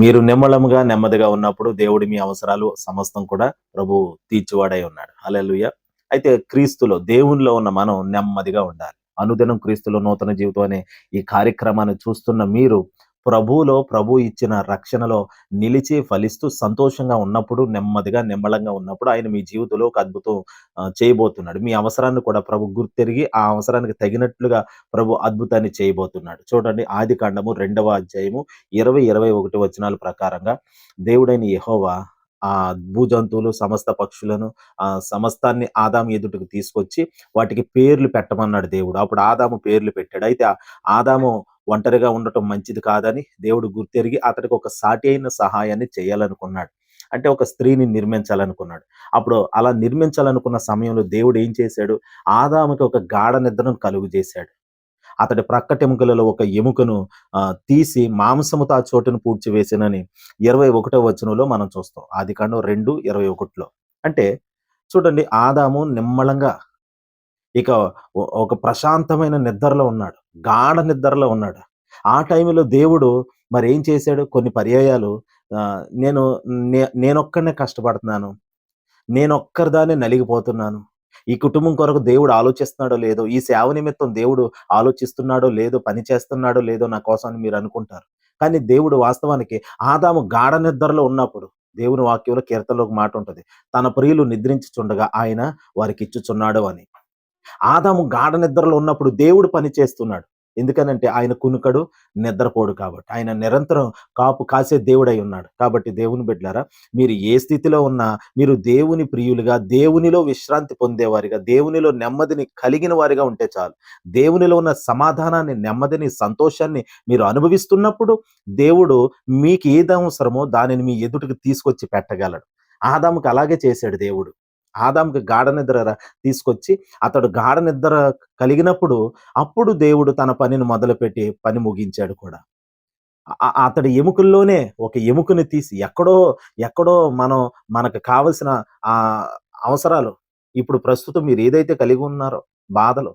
మీరు నిమ్మళముగా నెమ్మదిగా ఉన్నప్పుడు దేవుడి మీ అవసరాలు సమస్తం కూడా ప్రభు తీర్చివాడై ఉన్నాడు. అలెలుయ అయితే క్రీస్తులో దేవునిలో ఉన్న మనం నెమ్మదిగా ఉండాలి. అనుదినం క్రీస్తులో నూతన జీవితం అనే ఈ కార్యక్రమాన్ని చూస్తున్న మీరు ప్రభువులో ప్రభు ఇచ్చిన రక్షణలో నిలిచి ఫలిస్తూ సంతోషంగా ఉన్నప్పుడు నెమ్మదిగా నిమ్మలంగా ఉన్నప్పుడు ఆయన మీ జీవితంలో ఒక అద్భుతం చేయబోతున్నాడు. మీ అవసరాన్ని కూడా ప్రభు గుర్తిరిగి ఆ అవసరానికి తగినట్లుగా ప్రభు అద్భుతాన్ని చేయబోతున్నాడు. చూడండి ఆది కాండము రెండవ అధ్యాయము ఇరవై ఇరవై ఒకటి వచనాల ప్రకారంగా దేవుడైన యహోవా ఆ భూజంతువులు సమస్త పక్షులను ఆ సమస్తాన్ని ఆదాము ఎదుటకు తీసుకొచ్చి వాటికి పేర్లు పెట్టమన్నాడు దేవుడు. అప్పుడు ఆదాము పేర్లు పెట్టాడు. అయితే ఆ ఆదాము ఒంటరిగా ఉండటం మంచిది కాదని దేవుడు గుర్తెరిగి అతడికి ఒక సాటి అయిన సహాయాన్ని చేయాలనుకున్నాడు. అంటే ఒక స్త్రీని నిర్మించాలనుకున్నాడు. అప్పుడు అలా నిర్మించాలనుకున్న సమయంలో దేవుడు ఏం చేశాడు? ఆదాముకి ఒక గాఢ నిద్రను కలుగు చేశాడు. అతడి ప్రక్కటెముకలలో ఒక ఎముకను తీసి మాంసముతో ఆ చోటును పూడ్చివేసినని ఇరవై ఒకటో వచనంలో మనం చూస్తాం. ఆది కాండం రెండు ఇరవై ఒకటిలో. అంటే చూడండి ఆదాము నిమ్మళంగా ఇక ఒక ప్రశాంతమైన నిద్రలో ఉన్నాడు. గాఢ నిద్రలో ఉన్నాడు. ఆ టైంలో దేవుడు మరి ఏం చేశాడు? కొన్ని పర్యాయాలు. నేను నే- నేనొక్కడనే కష్టపడుతున్నాను. నేనొక్కరిదానే నలిగిపోతున్నాను. ఈ కుటుంబం కొరకు దేవుడు ఆలోచిస్తున్నాడో లేదో ఈ సేవ నిమిత్తం దేవుడు ఆలోచిస్తున్నాడో లేదో పని చేస్తున్నాడో లేదో నా కోసం అని మీరు అనుకుంటారు. కానీ దేవుడు వాస్తవానికి ఆదాము గాఢ నిద్రలో ఉన్నప్పుడు దేవుని వాక్యంలో కీర్తనలో ఒక మాట ఉంటుంది. తన ప్రియులు నిద్రించుచుండగా ఆయన వారికి ఇచ్చుచున్నాడు అని. ఆదాము గాఢ నిద్రలో ఉన్నప్పుడు దేవుడు పని చేస్తున్నాడు. ఎందుకనంటే ఆయన కునుకడు నిద్రపోడు కాబట్టి. ఆయన నిరంతరం కాపు కాసే దేవుడై ఉన్నాడు. కాబట్టి దేవుని బిడ్డారా మీరు ఏ స్థితిలో ఉన్నా మీరు దేవుని ప్రియులుగా దేవునిలో విశ్రాంతి పొందేవారిగా దేవునిలో నెమ్మదిని కలిగిన వారిగా ఉంటే చాలు. దేవునిలో ఉన్న సమాధానాన్ని నెమ్మదిని సంతోషాన్ని మీరు అనుభవిస్తున్నప్పుడు దేవుడు మీకు ఏది అవసరమో దానిని మీ ఎదుటికి తీసుకొచ్చి పెట్టగలడు. ఆదాముకి అలాగే చేశాడు దేవుడు. ఆదాంకి గాఢ నిద్ర తీసుకొచ్చి అతడు గాఢ నిద్ర కలిగినప్పుడు అప్పుడు దేవుడు తన పనిని మొదలుపెట్టి పని ముగించాడు కూడా. అతడి ఎముకల్లోనే ఒక ఎముకని తీసి ఎక్కడో ఎక్కడో మనం మనకు కావలసిన ఆ అవసరాలు ఇప్పుడు ప్రస్తుతం మీరు ఏదైతే కలిగి ఉన్నారో బాధలు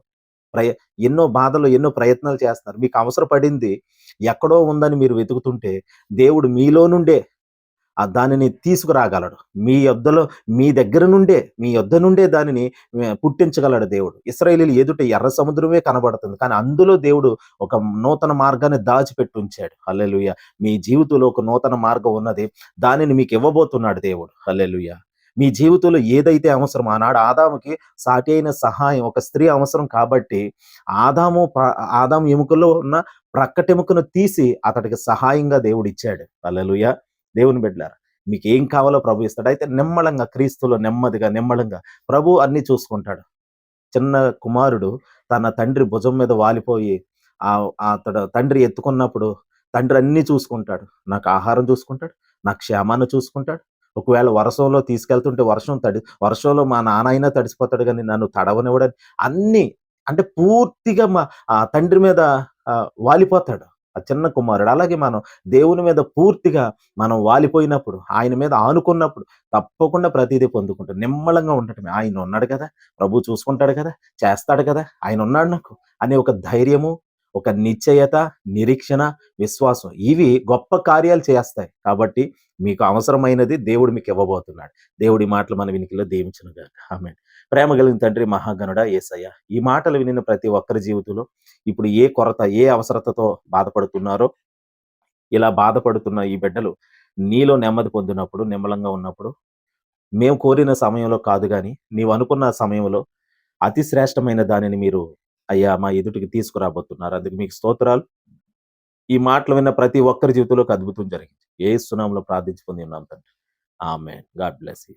ప్రయ ఎన్నో బాధలు ఎన్నో ప్రయత్నాలు చేస్తున్నారు మీకు అవసరపడింది ఎక్కడో ఉందని మీరు వెతుకుతుంటే దేవుడు మీలో నుండే ఆ దానిని తీసుకురాగలడు. మీ యొద్దలో మీ దగ్గర నుండే మీ యొద్ద నుండే దానిని పుట్టించగలడు దేవుడు. ఇస్రాయేలీలు ఎదుట ఎర్ర సముద్రమే కనబడుతుంది. కానీ అందులో దేవుడు ఒక నూతన మార్గాన్ని దాచిపెట్టి ఉంచాడు. హల్లెలూయ. మీ జీవితంలో ఒక నూతన మార్గం ఉన్నది. దానిని మీకు ఇవ్వబోతున్నాడు దేవుడు. హల్లెలూయ. మీ జీవితంలో ఏదైతే అవసరం ఆనాడు ఆదాముకి సాటి అయిన సహాయం ఒక స్త్రీ అవసరం కాబట్టి ఆదాము ప- ఆదాము ఎముకలో ఉన్న ప్రక్కటెముకను తీసి అతడికి సహాయంగా దేవుడు ఇచ్చాడు. హల్లెలూయ. దేవుని బిడ్డలారా మీకు ఏం కావాలో ప్రభు ఇస్తాడు. అయితే నిమ్మళంగా క్రీస్తులో నెమ్మదిగా నిమ్మళంగా ప్రభు అన్ని చూసుకుంటాడు. చిన్న కుమారుడు తన తండ్రి భుజం మీద వాలిపోయి అతడు తండ్రి ఎత్తుకున్నప్పుడు తండ్రి అన్ని చూసుకుంటాడు. నాకు ఆహారం చూసుకుంటాడు నా క్షేమాన్ని చూసుకుంటాడు. ఒకవేళ వర్షంలో తీసుకెళ్తుంటే వర్షం తడి వర్షంలో మా నాన్న అయినా తడిసిపోతాడు కానీ నన్ను తడవనివ్వడని అన్ని అంటే పూర్తిగా మా ఆ తండ్రి మీద వాలిపోతాడు. ఆ చిన్న కుమారుడు. అలాగే మనం దేవుని మీద పూర్తిగా మనం వాలిపోయినప్పుడు ఆయన మీద ఆనుకున్నప్పుడు తప్పకుండా ప్రతిదీ పొందుకుంటాం. నిమ్మలంగా ఉండటమే. ఆయన ఉన్నాడు కదా ప్రభు చూసుకుంటాడు కదా చేస్తాడు కదా ఆయన ఉన్నాడు నాకు అనే ఒక ధైర్యము ఒక నిశ్చయత నిరీక్షణ విశ్వాసం ఇవి గొప్ప కార్యాలు చేస్తాయి. కాబట్టి మీకు అవసరమైనది దేవుడు మీకు ఇవ్వబోతున్నాడు. దేవుడి మాటలు మన వినికిలో దీవించనుగా ఆమె ప్రేమ కలిగిన తండ్రి మహాగణుడ ఏసయ్య. ఈ మాటలు వినిన ప్రతి ఒక్కరి జీవితంలో ఇప్పుడు ఏ కొరత ఏ అవసరతతో బాధపడుతున్నారో ఇలా బాధపడుతున్న ఈ బిడ్డలు నీలో నెమ్మది పొందినప్పుడు నిమ్మలంగా ఉన్నప్పుడు మేము కోరిన సమయంలో కాదు కానీ నీవు అనుకున్న సమయంలో అతి శ్రేష్టమైన దానిని మీరు అయ్యా మా ఎదుటికి తీసుకురాబోతున్నారు. అందుకు మీకు స్తోత్రాలు. ఈ మాటలు విన్న ప్రతి ఒక్కరి జీవితంలో ఒక అద్భుతం జరిగింది. ఏ సునాంలో ప్రార్థించి ఉన్నాం తండ్రి. ఆమె గాడ్ బ్లెస్ యూ.